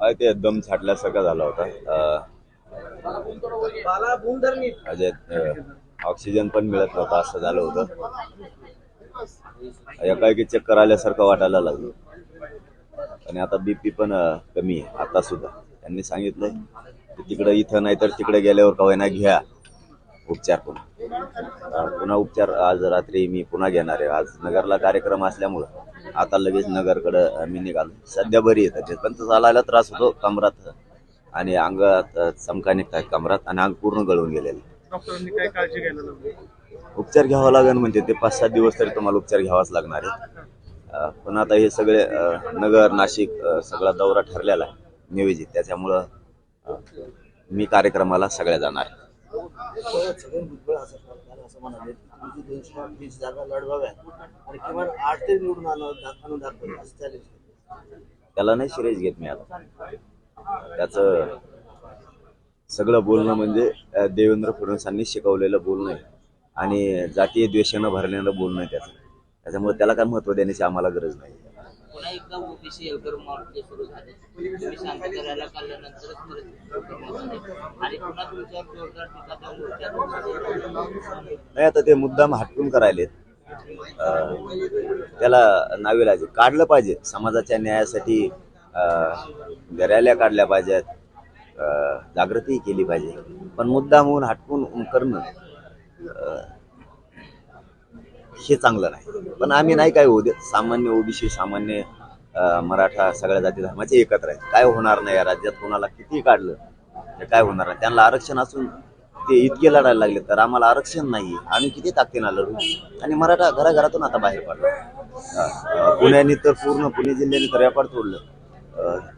ते दम छाटल्यासारखं झाला होता. म्हणजे ऑक्सिजन पण मिळत नव्हता असं झालं होतं. एकाएकी चक्कर आल्यासारखं वाटायला लागलं. आणि आता बीपी पण कमी आहे आता सुद्धा. त्यांनी सांगितलंय की तिकडं इथं नाही तर तिकडे गेल्यावर कवायना घ्या. उपचार पुन्हा पुन्हा उपचार आज रात्री मी पुन्हा घेणार आहे. आज नगरला कार्यक्रम असल्यामुळं. आता लगेच नगरकडं मी निघालो. सध्या बरी आहे तब्येत पण चालायला त्रास होतो कमरात. आणि अंगात चमका निघतात कमरात आणि अंग पूर्ण गळून गेलेलं. डॉक्टरांनी काय काळजी घ्यायला लागली उपचार घ्यावा लागेल म्हणजे ते पाच सात दिवस तरी तुम्हाला उपचार घ्यावाच लागणार आहे पण आता हे सगळे नगर नाशिक सगळा दौरा ठरलेला आहे नियोजित. त्याच्यामुळं मी कार्यक्रमाला सगळ्या जाणार आहे. असं म्हणाले तुमची दोनशे वीस जागा लढवाव्या आणि किमान आठ ते निवडून आणून दाखवलं असं चॅलेंज त्याला नाही सिरियस घेत मी आता त्याचं सगळं बोलणं म्हणजे देवेंद्र फडणवीसांनी शिकवलेलं बोलणं आहे. आणि जातीय द्वेषानं भरलेलं बोलणं आहे त्याचं. त्याच्यामुळे त्याला काय महत्त्व देण्याची आम्हाला गरज नाही. पुन्हा एकदा ओबीसी सुरू झाले. तुम्ही शांत करायला काढल्यानंतरच नाही आता ते मुद्दाम हटकून करायलेत. त्याला नावे लागेल. काढलं पाहिजे. समाजाच्या न्यायासाठी अं, रॅल्या काढल्या पाहिजेत. अं, जागृती केली पाहिजे. पण मुद्दाम होऊन हटकून करणं हे चांगलं नाही. पण आम्ही नाही काय होऊ देत. सामान्य ओबीसी सामान्य मराठा सगळ्या जाती धर्माचे एकत्र आहेत. काय होणार नाही या राज्यात? कोणाला किती काढलं? तर काय होणार आहे? त्यांना आरक्षण असून ते इतके लढायला लागले तर आम्हाला आरक्षण नाही. आम्ही किती ताकदीनं लढू आणि मराठा घराघरातून आता बाहेर पडला. पुण्याने तर पूर्ण पुणे जिल्ह्याने तर व्यापार तोडलं.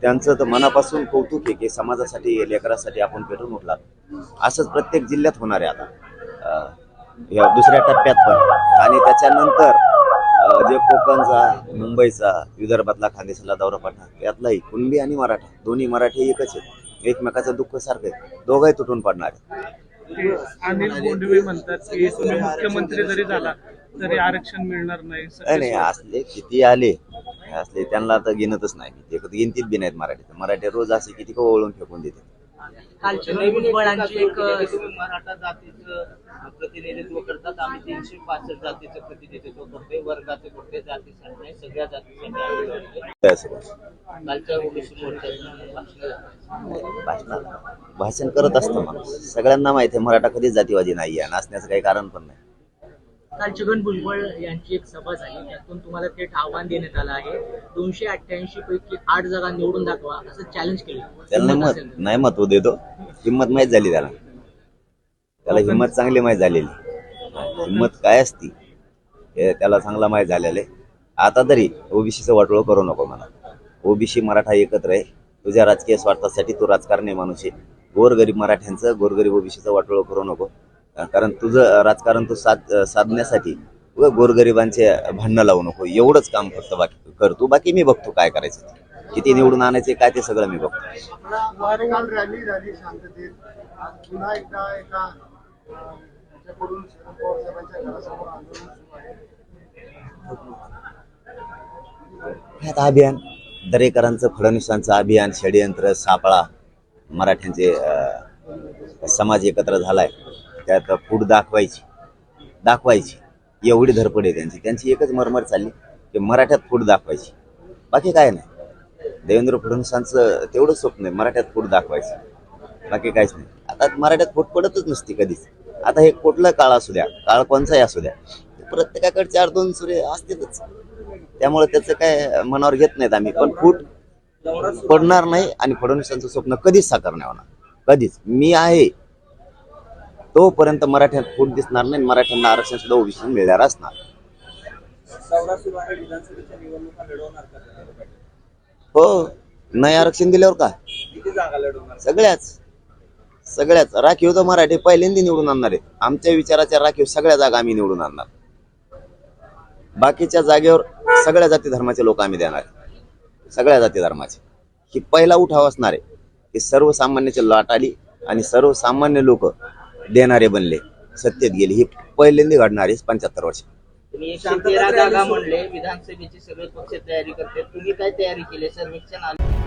त्यांचं तर मनापासून कौतुक आहे की समाजासाठी लेकरासाठी आपण पेटून उठला असंच प्रत्येक जिल्ह्यात होणार आहे आता. या दुसऱ्या टप्प्यात पण. आणि त्याच्यानंतर जे कोकणचा मुंबईचा विदर्भातला खानदेशाला दौरा पडणार यातलाही कुणबी आणि मराठा दोन्ही मराठी एकच आहेत. एकमेकाचं दुःख सारखं आहे. दोघंही तुटून पडणार आहेत ते अनिल बोंडवे म्हणतात की तुम्ही मुख्यमंत्री जरी झाला तरी आरक्षण मिळणार नाही. नाही नाही असले किती आले असले त्यांना आता गिनतच नाही. ते गिनतीत बी नाहीत मराठी मराठी रोज असे किती का ओळून फेकून देते कालच्या नवीन बळांची एक मराठा जातीचं प्रतिनिधित्व करतात. आम्ही तीनशे पासष्ट जातीचं प्रतिनिधित्व करतोय. वर्गाचे कुठले जातीसाठी नाही सगळ्या जातीसाठी आम्ही. कालच्या ओबीसी मोर्चात भाषण करत असतो माणूस सगळ्यांना माहिती आहे मराठा कधीच जातीवादी नाही आहे नसण्याचं काही कारण पण नाही. काल छगन भुजबळ यांची एक सभा झाली. त्यातून तुम्हाला थेट आव्हान देण्यात आलं आहे. दोनशे अठ्ठ्याऐंशी पैकी आठ जागा निवडून दाखवा असं चॅलेंज केलं. त्याला नाही मत तर. नाही महत्त्व देतो. हिंमत माहीत झाली त्याला. त्याला हिंमत चांगली माहीत झालेली. हिंमत काय असती? हे त्याला चांगला माहीत झालेलं आहे. आता तरी ओबीसीचं वाटोळं करू नको मला ओबीसी मराठा एकत्र आहे. तुझ्या राजकीय स्वार्थासाठी तू राजकारणी माणूस आहे. गोरगरीब मराठ्यांचं गोरगरीब ओबीसीचं वाटोळं करू नको. कारण तुझं राजकारण तू साध साधण्यासाठी गोरगरिबांचे भांडणं लावू नको. एवढंच काम फक्त बाकी कर तू. बाकी मी बघतो काय करायचं. किती निवडून आणायचे काय ते सगळं मी बघतो. अभियान दरेकरांचं फडणवीसांचं अभियान षडयंत्र सापळा मराठ्यांचे समाज एकत्र झालाय. त्यात फूट दाखवायची. दाखवायची. एवढी धरपड आहे त्यांची. त्यांची एकच मरमर चालली की मराठ्यात फूट दाखवायची. बाकी काय नाही. देवेंद्र फडणवीसांचं तेवढंच स्वप्न आहे मराठ्यात फूट दाखवायची. बाकी काहीच नाही. आता मराठ्यात फूट पडतच नसते कधीच. आता हे कुठला काळ असू द्या काळ कोणचाही असू द्या प्रत्येकाकडे चार दोन सूर्य असतीलच. त्यामुळे त्याचं काय मनावर घेत नाहीत आम्ही. पण फूट पडणार नाही आणि फडणवीसांचं स्वप्न कधीच साकार नाही होणार. कधीच. मी आहे तोपर्यंत मराठ्यात फूट दिसणार नाही मराठ्यांना आरक्षण सुद्धा ओबीसी मिळणार असणार. हो नाही आरक्षण दिल्यावर का? सगळ्याच सगळ्याच. राखीव तर मराठी पहिल्यांदा निवडून आणणार आहेत. आमच्या विचाराच्या राखीव सगळ्या जागा आम्ही निवडून आणणार. बाकीच्या जागेवर सगळ्या जाती धर्माचे लोक आम्ही देणार सगळ्या जाती धर्माचे. ही पहिला उठाव असणार आहे. की सर्वसामान्याची लाट आली आणि सर्वसामान्य लोक देणारे बनले. सत्तेत गेले. ही पहिल्यांदा घडणार आहे पंच्याहत्तर वर्ष. तुम्ही एकशे तेरा जागा म्हणले विधानसभेची सगळे पक्ष तयारी करते तुम्ही काय तयारी केली? सर्वेक्षण आले.